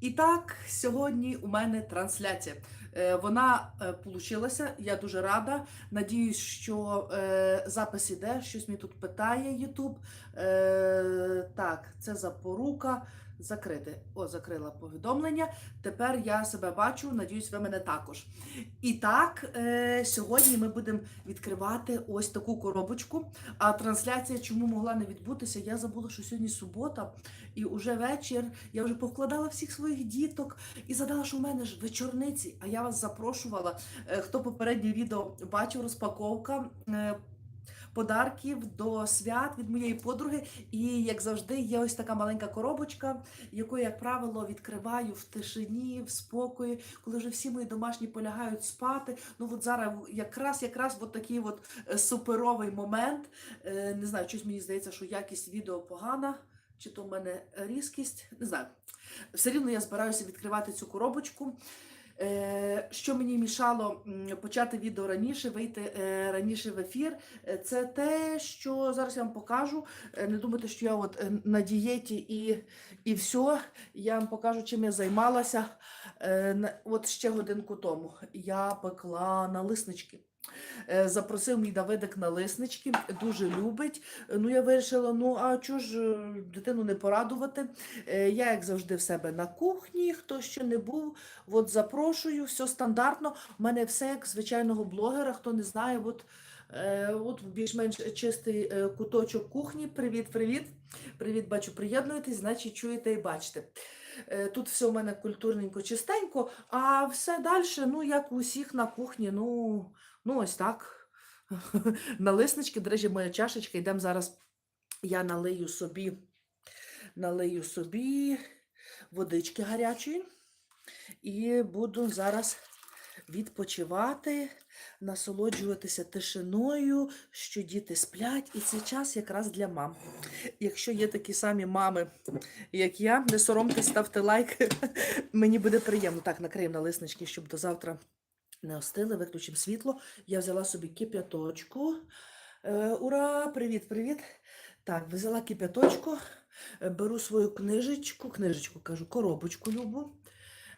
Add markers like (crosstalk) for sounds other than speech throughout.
І так, сьогодні у мене трансляція. Е, Вона вийшла, я дуже рада. Надіюсь, що е, запис іде, щось мені тут питає Ютуб. Е, так, це запорука. Закрити. О, закрила повідомлення. Тепер я себе бачу, надіюсь, ви мене також. І так, е, сьогодні ми будемо відкривати ось таку коробочку. А трансляція чому могла не відбутися? Я забула, що сьогодні субота, і уже вечір. Я вже повкладала всіх своїх діток і задала, що в мене ж вечорниці. А я вас запрошувала. Е, Хто попереднє відео бачив, розпаковка. е, Подарків до свят від моєї подруги, і як завжди, є ось така маленька коробочка, яку, як правило, відкриваю в тишині, в спокої, коли вже всі мої домашні полягають спати. Ну от зараз якраз якраз от такий от е, суперовий момент. Е, Не знаю, щось мені здається, що якість відео погана, чи то в мене різкість. Не знаю. Все рівно я збираюся відкривати цю коробочку. Е, Що мені мішало почати відео раніше, вийти е, раніше в ефір, е, це те, що зараз я вам покажу. Не думайте, що я от на дієті і, і все. Я вам покажу, чим я займалася. Е, От ще годинку тому я пекла налиснички. Е, Запросив мій Давидик налиснички, дуже любить. Ну, я вирішила, ну а чого ж е, дитину не порадувати? Я, як завжди, в себе на кухні, хто ще не був, от запрошую, все стандартно. У мене все як звичайного блогера, хто не знає, от, от більш-менш чистий куточок кухні. Привіт, привіт. Привіт, бачу, приєднуєтесь, значить чуєте і бачите. Е, Тут все у мене культурненько, чистенько, а все далі, ну, як у всіх на кухні, ну, ну ось так. (laughs) Налиснички, до речі, моя чашечка, йдемо зараз. Я налию собі, налию собі водички гарячої і буду зараз відпочивати, насолоджуватися тишиною, що діти сплять, і це час якраз для мам. Якщо є такі самі мами, як я, не соромтесь, ставте лайк. (laughs) Мені буде приємно. Так, накриємо налиснички, щоб до завтра не остили, виключимо світло. Я взяла собі кип'яточку. Е, ура! Привіт, привіт! Так, взяла кип'яточку, е, беру свою книжечку, книжечку кажу, коробочку любу.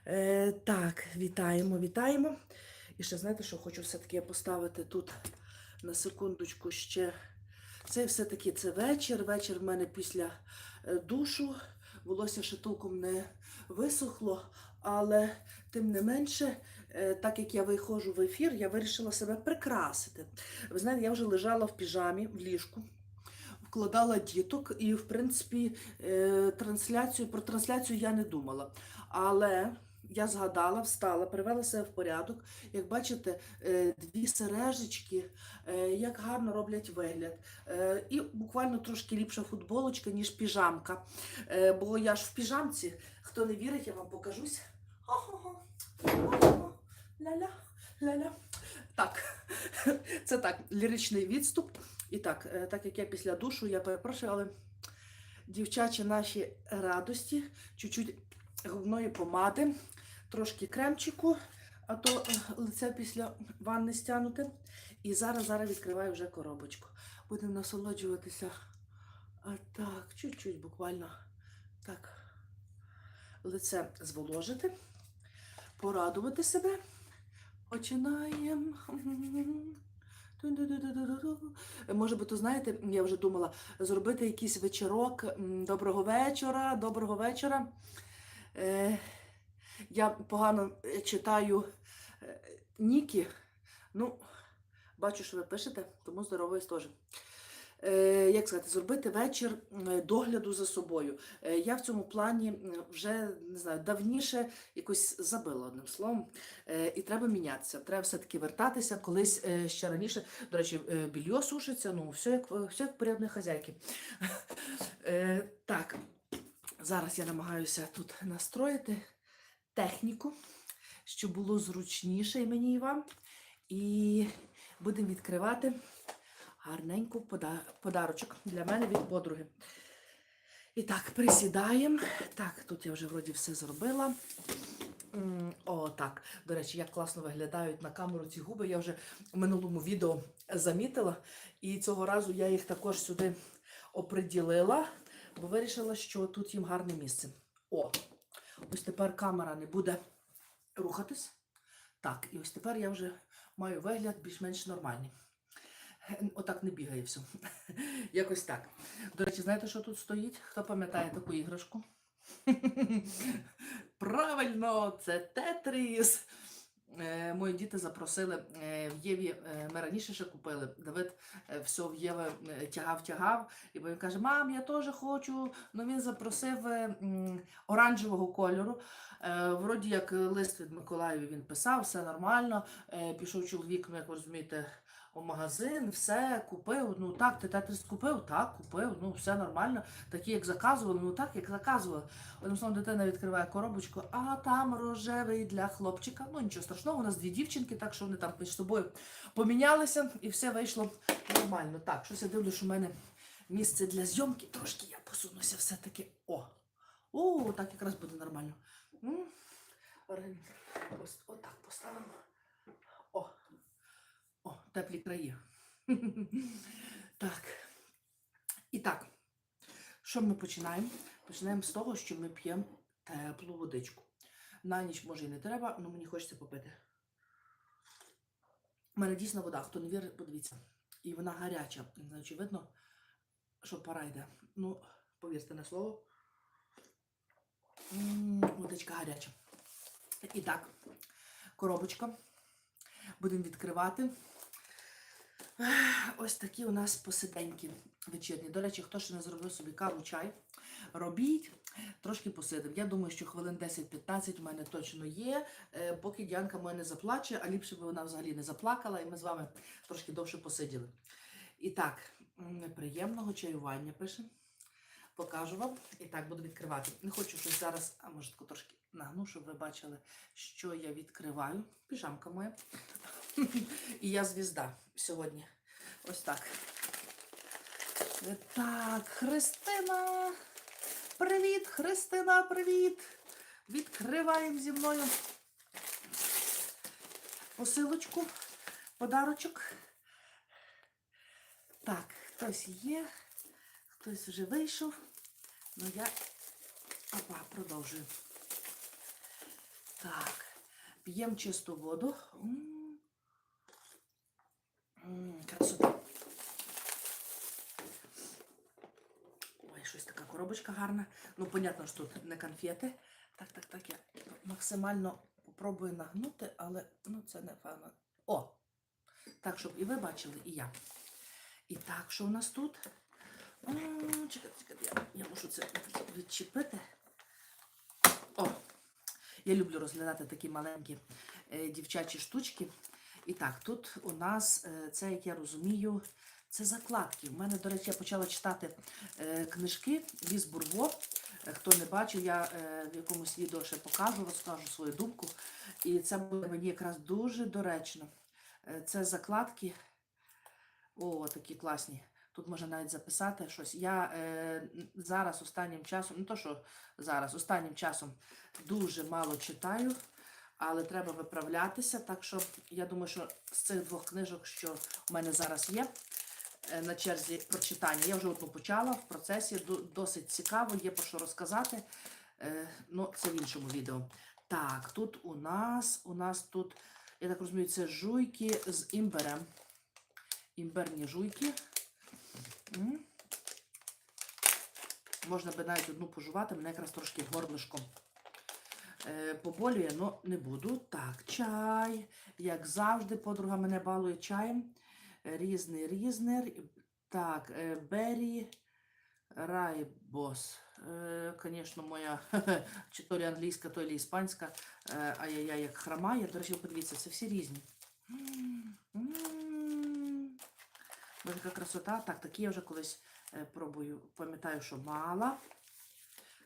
Е, так, вітаємо, вітаємо. І ще знаєте, що хочу все-таки поставити тут на секундочку ще. Це все-таки це вечір. Вечір в мене після е, душу. Волосся ще толком не висохло, але тим не менше, е, так як я виходжу в ефір, я вирішила себе прикрасити. Ви знаєте, я вже лежала в піжамі в ліжку, вкладала діток, і, в принципі, е, трансляцію, про трансляцію я не думала. Але я згадала, встала, привела себе в порядок. Як бачите, е, дві сережечки, е, як гарно роблять вигляд. Е, І буквально трошки ліпша футболочка, ніж піжамка. Бо я ж в піжамці. Хто не вірить, я вам покажусь. Ля-ля, ля-ля. Так, (laughs) це так, ліричний відступ. І так, так як я після душу, я перепрошую, але дівчачі наші радості, чуть-чуть губної помади, трошки кремчику, а то е, лице після ванни стягнуте. І зараз зараз відкриваю вже коробочку. Будемо насолоджуватися. А так, чуть-чуть буквально так. Лице зволожити, порадувати себе. Починаємо. Може би, то знаєте, я вже думала зробити якийсь вечірок. Доброго вечора, доброго вечора. Я погано е, читаю е, ніки. Ну, бачу, що ви пишете, тому здороваюсь теж. Е, як сказати, зробити вечір догляду за собою. Я в цьому плані вже не знаю, давніше якось забила одним словом. І треба мінятися. Треба все-таки вертатися колись ще раніше. До речі, більйо сушиться, ну все як, все як порядної хазяйки. (laughs) Так, зараз я намагаюся тут настроїти техніку, щоб було зручніше і мені і вам. І будемо відкривати гарненьку пода- подарочок для мене від подруги. І так, присідаємо. Так, тут я вже вроді все зробила. О, так. До речі, як класно виглядають на камеру ці губи. Я вже в минулому відео замітила. І цього разу я їх також сюди оприділила, бо вирішила, що тут їм гарне місце. О, Ось тепер камера не буде рухатись. Так, і ось тепер я вже маю вигляд більш-менш нормальний. Отак не бігає все. (laughs) Якось так. До речі, знаєте, що тут стоїть? Хто пам'ятає таку іграшку? (laughs) Правильно, це Тетріс. Е, мої діти запросили е, в Єві. е, ми раніше ще купили. Давид все в Єві е, тягав, тягав. І він каже: Мам, я теж хочу. Ну він запросив оранжевого кольору. Вроді як лист від Миколаєві він писав, все нормально. Пішов чоловік, ну як ви розумієте, у магазин, все купив. Ну так, ти тетрис купив? Так, купив. Ну все нормально. Такі, як заказували, ну так, як заказували. Одним словом, дитина відкриває коробочку, а там рожевий для хлопчика. Ну нічого страшного, у нас дві дівчинки, так що вони там між собою помінялися і все вийшло нормально. Так, щось я дивлюсь, в мене місце для зйомки. Трошки я посунуся все-таки. О! О, так якраз буде нормально. Ось отак поставимо. О! Теплі краї. (laughs) так. І так, що ми починаємо? Починаємо з того, що ми п'ємо теплу водичку. На ніч може і не треба, але мені хочеться попити. У мене дійсно вода, хто не вірить, подивіться. І вона гаряча. Чи видно, що пора йде. Ну, повірте на слово. М, Водичка гаряча. І так, коробочка. Будемо відкривати. Ось такі у нас посиденьки вечірні. До речі, хто ще не зробив собі каву, чай, робіть, трошки посидимо. Я думаю, що хвилин 10-15 у мене точно є, е, поки Діанка моя не заплаче, а ліпше би вона взагалі не заплакала, і ми з вами трошки довше посиділи. І так, приємного чаювання пише. Покажу вам. І так, буду відкривати. Не хочу щось зараз, а може трошки нагну, щоб ви бачили, що я відкриваю. Піжамка моя. І я звізда сьогодні. Ось так. Е, Так, Христина. Привіт, Христина, привіт. Відкриваємо зі мною посилочку, подарочок. Так, хтось є, хтось вже вийшов. Ну я опа, продовжую. Так, п'ємо чисту воду. Красота. Ой, щось така коробочка гарна. Ну, понятно, що тут не конфети. Так, так, так, я максимально попробую нагнути, але ну це не певно. О! Так, щоб і ви бачили, і я. І так, що у нас тут? Чекайте, чекайте, я, я мушу це відчепити. О! Я люблю розглядати такі маленькі е, дівчачі штучки. І так, тут у нас е, це, як я розумію, це закладки. У мене, до речі, я почала читати е, книжки Ліс Бурбо. Е, Хто не бачив, я е, в якомусь відео ще покажу, розкажу свою думку. І це буде мені якраз дуже доречно. Е, це закладки. О, такі класні. Тут можна навіть записати щось. Я е, зараз останнім часом, не то що зараз, останнім часом дуже мало читаю, але треба виправлятися. Так що я думаю, що з цих двох книжок, що в мене зараз є е, на черзі прочитання, я вже одну почала в процесі, досить цікаво, є про що розказати. Е, ну, це в іншому відео. Так, тут у нас, у нас тут, я так розумію, це жуйки з імберем. Імберні жуйки. Можна би навіть одну пожувати, мене якраз трошки горлишко е, поболює, але не буду. Так, чай. Як завжди, подруга мене балує чаєм. Е, Різний. Так, е, Бері Райбос. Е, Звісно, моя (laughs) чи то лі англійська, то лі іспанська. Е, Ай-яй-яй, як хромає. До речі, подивіться, це всі різні. М. Красота. Так, такі я вже колись е, пробую. Пам'ятаю, що мала.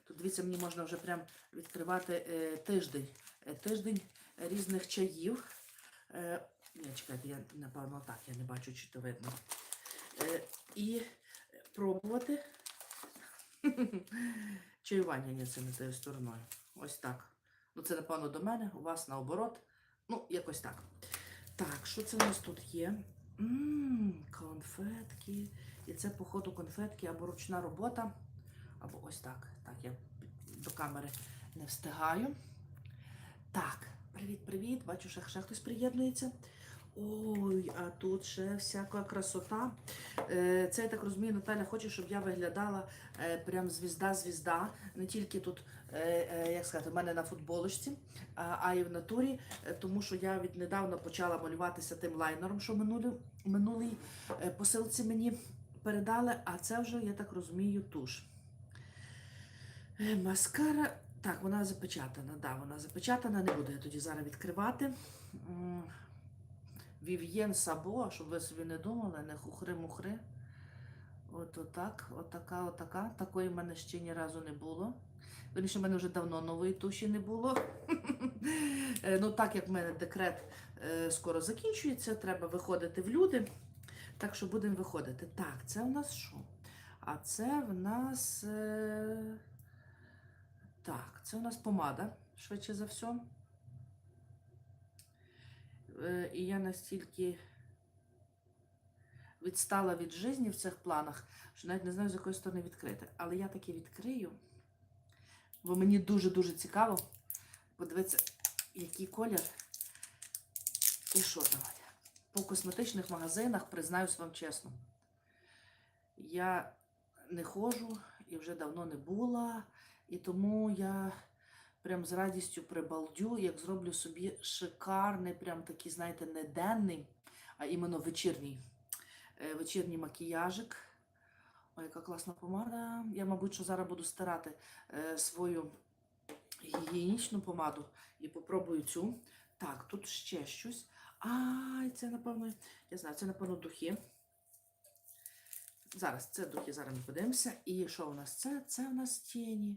Тут дивіться, мені можна вже прям відкривати е, тиждень. Е, тиждень різних чаїв. Ні, чекайте, я напевно так, я не бачу, чи то видно. І пробувати. (laughs) Чаювання ні, це не тією стороною. Ось так. Ну, це, напевно, до мене, у вас наоборот. Ну, якось так. Так, що це у нас тут є? Ммм, конфетки. І це, походу, конфетки або ручна робота, або ось так. Так, я до камери Не встигаю. Так, привіт-привіт. Бачу, що ще хтось приєднується. Ой, а тут ще всяка красота. Е, Це, я так розумію, Наталя хоче, щоб я виглядала е, прям звізда-звізда. Не тільки тут, е, як сказати, в мене на футболочці, а, й в натурі, тому що я віднедавна почала малюватися тим лайнером, що минулий, минулий посилці мені передали, а це вже, я так розумію, туш. Маскара. Так, вона запечатана. Да, вона запечатана, не буду я тоді зараз відкривати. Вів'єн Сабо, щоб ви собі не думали, не хухри-мухри. От отак, отака, отака. Такої в мене ще ні разу не було. Вірніше, в мене вже давно нової туші не було. (laughs) Е, ну, так як в мене декрет е, скоро закінчується, треба виходити в люди. Так що будемо виходити. Так, це в нас що? А це в нас. Е... Так, це у нас помада, швидше за все. Е, І я настільки відстала від житті в цих планах, що навіть не знаю, з якої сторони відкрити. Але я таки відкрию, бо мені дуже-дуже цікаво подивитися, який колір і що там. По косметичних магазинах, признаюсь вам чесно, я не ходжу і вже давно не була. І тому я прям з радістю прибалдю, як зроблю собі шикарний, прям такий, знаєте, не денний, а іменно вечірній. е, Вечірній макіяжик. Ой, яка класна помада. Я, мабуть, що зараз буду стирати е, свою гігієнічну помаду і попробую цю. Так, тут ще щось. Ай, це, напевно, я знаю, це, напевно, духи. Зараз це духи, зараз ми подивимося. І що у нас це? Це у нас тіні.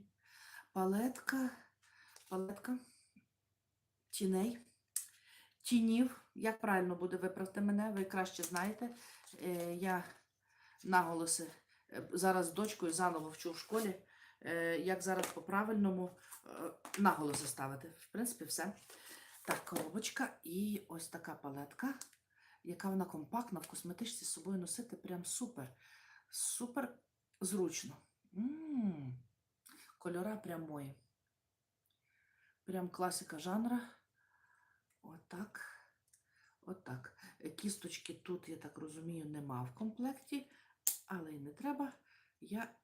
Палетка, палетка тіней, тінів. Як правильно буде виправте мене, ви краще знаєте. Е, я наголоси е, зараз з дочкою заново вчу в школі, е, як зараз по-правильному наголоси ставити. В принципі, все. Так, коробочка і ось така палетка, яка вона компактна в косметичці з собою носити прям супер. Супер зручно. м Кольора прям мої. Прям класика жанра. Отак. Отак. Кісточки тут, я так розумію, нема в комплекті, але й не треба. Я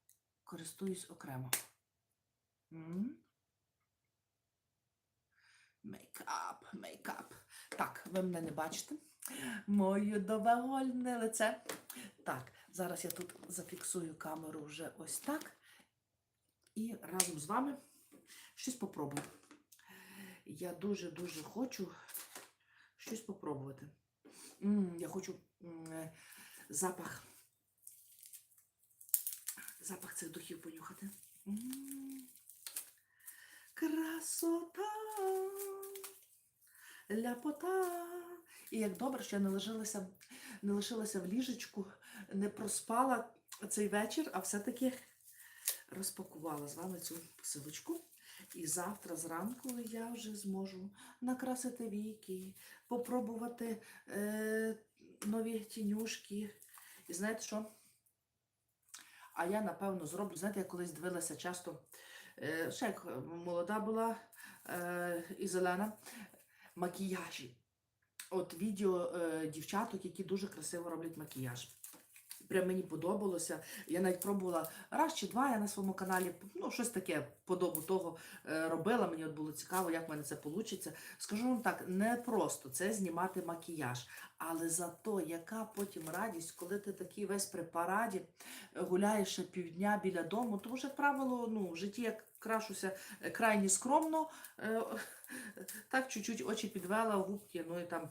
користуюсь окремо. Мейкап, мейкап. Так, ви мене не бачите. Моє довольне лице. Так, зараз я тут зафіксую камеру вже ось так. І разом з вами щось попробую. Я дуже-дуже хочу щось попробувати. М, я хочу м, е, запах. Запах цих духів понюхати. М, Красота. Ляпота. І як добре, що я не лишилася, не лишилася в ліжечку, не проспала цей вечір, а все-таки розпакувала з вами цю посилочку. І завтра зранку я вже зможу накрасити віки, попробувати е, нові тінюшки. І знаєте що? А я, напевно, зроблю, знаєте, я колись дивилася часто, е, ще як молода була е, і зелена, макіяжі. От відео е, дівчаток, які дуже красиво роблять макіяж. Прям мені подобалося. Я навіть пробувала раз чи два я на своєму каналі, ну, щось таке подобу того е, робила. Мені от було цікаво, як в мене це вийде. Скажу вам так, не просто це знімати макіяж, але зато яка потім радість, коли ти такий весь при параді е, гуляєш ще півдня біля дому, тому що, як правило, ну, в житті я крашуся е, крайні скромно. (laughs) Так, чуть-чуть очі підвела, губки, ну і там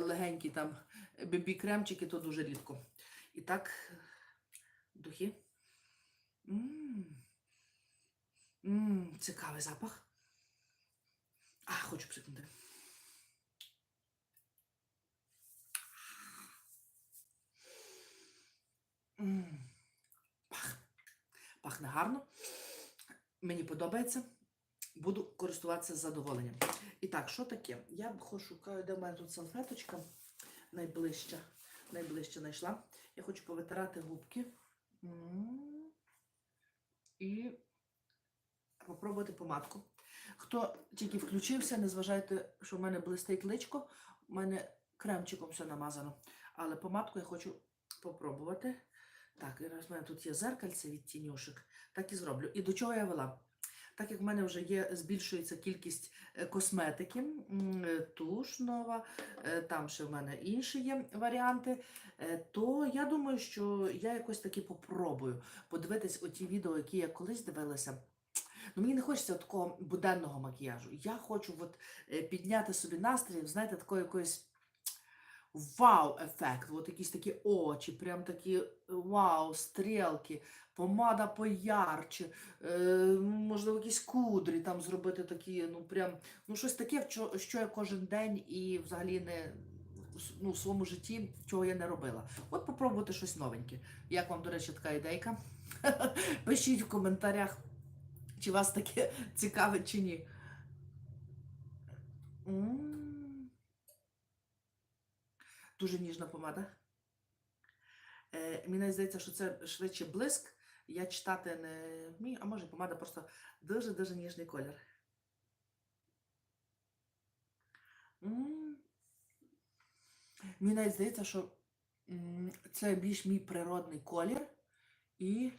легенькі там бібі-кремчики, то дуже рідко. І так, духи. М. М, Цікавий запах. А, хочу псикнути. М. Пахне. Гарно. Мені подобається. Буду користуватися задоволенням. І так, що таке? Я шукаю, де в мене тут салфеточка найближча. Найближче знайшла. Я хочу повитирати губки. І попробувати помадку. Хто тільки включився, не зважайте, що в мене блистить личко, у мене кремчиком все намазано. Але помадку я хочу попробувати. Так, і раз в мене тут є зеркальце від тінюшок, так і зроблю. І до чого я вела? Так як в мене вже є, збільшується кількість е, косметики, е, туш нова, е, там ще в мене інші є варіанти, то я думаю, що я якось таки попробую подивитись оті відео, які я колись дивилася. Ну, мені не хочеться такого буденного макіяжу. Я хочу от, підняти собі настрій, знаєте, такої якоїсь вау-ефект, от якісь такі очі, прям такі е, вау, стрілки, помада поярче, е, можливо, якісь кудрі там зробити такі, ну прям, ну щось таке, що, що я кожен день і взагалі не ну, в своєму житті, чого я не робила. От попробувати щось новеньке. Як вам, до речі, така ідейка? (laughs) Пишіть в коментарях, чи вас таке (laughs) цікавить чи ні. Дуже ніжна помада. Е, мені здається, що це швидше блиск. Я читати не вмію, а може помада просто дуже-дуже ніжний колір. Мені навіть здається, що це більш мій природний колір. І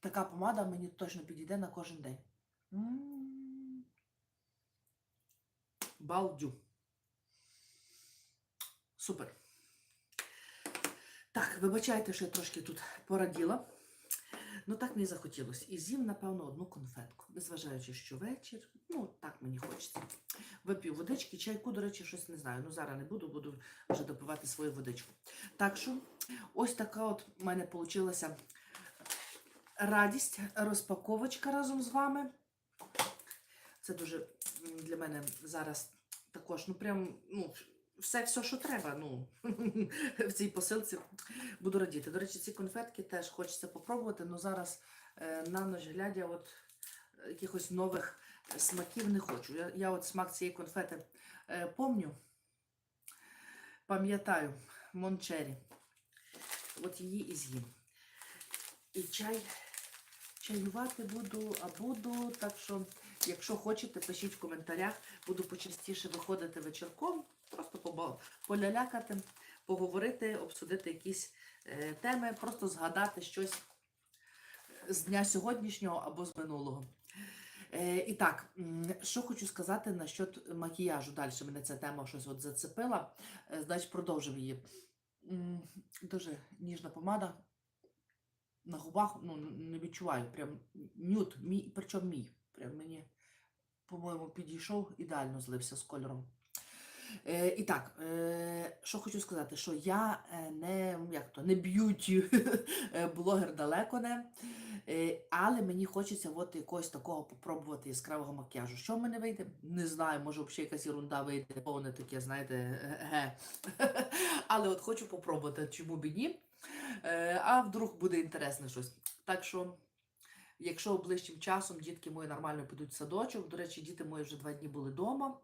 така помада мені точно підійде на кожен день. Балдю. Супер. Так, вибачайте, що я трошки тут пораділа. Ну так мені захотілося. І з'їм, напевно, одну конфетку. Незважаючи, що вечір. Ну, так мені хочеться. Вип'ю водички, чайку, до речі, щось не знаю. Ну, зараз не буду, буду вже допивати свою водичку. Так що, ось така от в мене вийшла радість, розпаковочка разом з вами. Це дуже для мене зараз також, ну прям, ну, все, все, що треба, ну, (laughs) в цій посилці буду радіти. До речі, ці конфетки теж хочеться попробувати, але зараз е, на ніч глядя, от е, якихось нових смаків не хочу. Я, я от смак цієї конфети е, помню, пам'ятаю, Мончері. От її і з'їм. І чай, чаювати буду, а буду. Так що, якщо хочете, пишіть в коментарях. Буду почастіше виходити вечірком, просто полялякати, поговорити, обсудити якісь е, теми, просто згадати щось з дня сьогоднішнього або з минулого. Е, і так, що хочу сказати насчет макіяжу. Далі мене ця тема щось от зацепила. Е, значить, продовжимо її. Дуже ніжна помада. На губах ну, не відчуваю. Прям нюд, мій, причому мій. Прям мені, по-моєму, підійшов, ідеально злився з кольором. Е, і так, е, що хочу сказати, що я е, не, як то, не б'юті (laughs) е, блогер далеко не. Е, але мені хочеться от якогось такого попробувати яскравого макіяжу. Що в мене вийде? Не знаю, може взагалі якась ерунда вийде, повне таке, знаєте, ге. (laughs) Але от хочу попробувати, чому б і ні. Е, а вдруг буде інтересне щось. Так що, якщо ближчим часом дітки мої нормально підуть в садочок, до речі, діти мої вже два дні були вдома.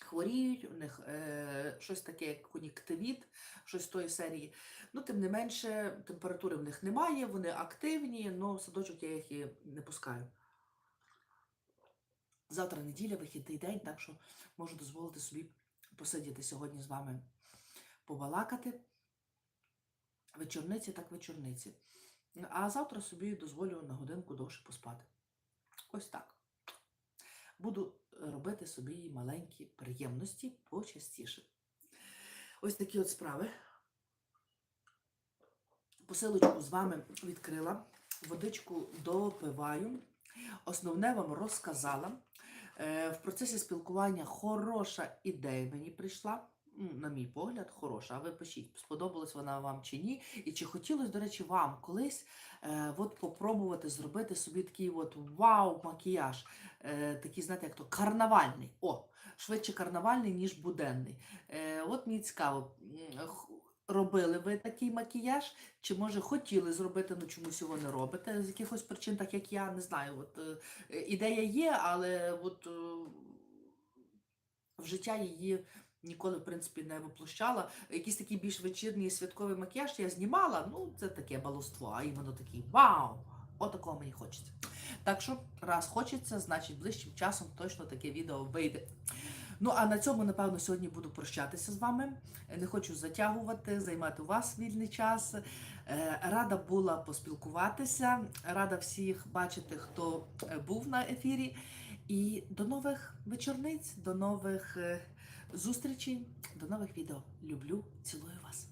Хворіють, у них е, щось таке, як кон'юктивіт, щось з тої серії. Ну, тим не менше, температури в них немає, вони активні, але в садочок я їх і не пускаю. Завтра неділя, вихідний день, так що можу дозволити собі посидіти сьогодні з вами побалакати. Вечорниці, так вечорниці. А завтра собі дозволю на годинку довше поспати. Ось так. Буду робити собі маленькі приємності почастіше. Ось такі от справи. Посилочку з вами відкрила, водичку допиваю. Основне вам розказала. Е, В процесі спілкування хороша ідея мені прийшла. М, На мій погляд, хороша. А ви пишіть, сподобалась вона вам чи ні. І чи хотілося, до речі, вам колись е, от попробувати зробити собі такий от вау-макіяж. Е, такий, знаєте, як то карнавальний. О, швидше карнавальний, ніж буденний. Е, от мені цікаво, робили ви такий макіяж, чи може хотіли зробити, але чомусь його не робите з якихось причин, так як я не знаю. От, е, е, ідея є, але от, е, в життя її ніколи, в принципі, не воплощала. Якийсь такий більш вечірній святковий макіяж я знімала. Ну, це таке баловство, а іменно такий вау! Отакого мені хочеться. Так що, раз хочеться, значить ближчим часом точно таке відео вийде. Ну а на цьому, напевно, сьогодні буду прощатися з вами. Не хочу затягувати, займати у вас вільний час. Е, Рада була поспілкуватися, рада всіх бачити, хто е, був на ефірі. І до нових вечорниць, до нових е, зустрічей, до нових відео. Люблю, цілую вас.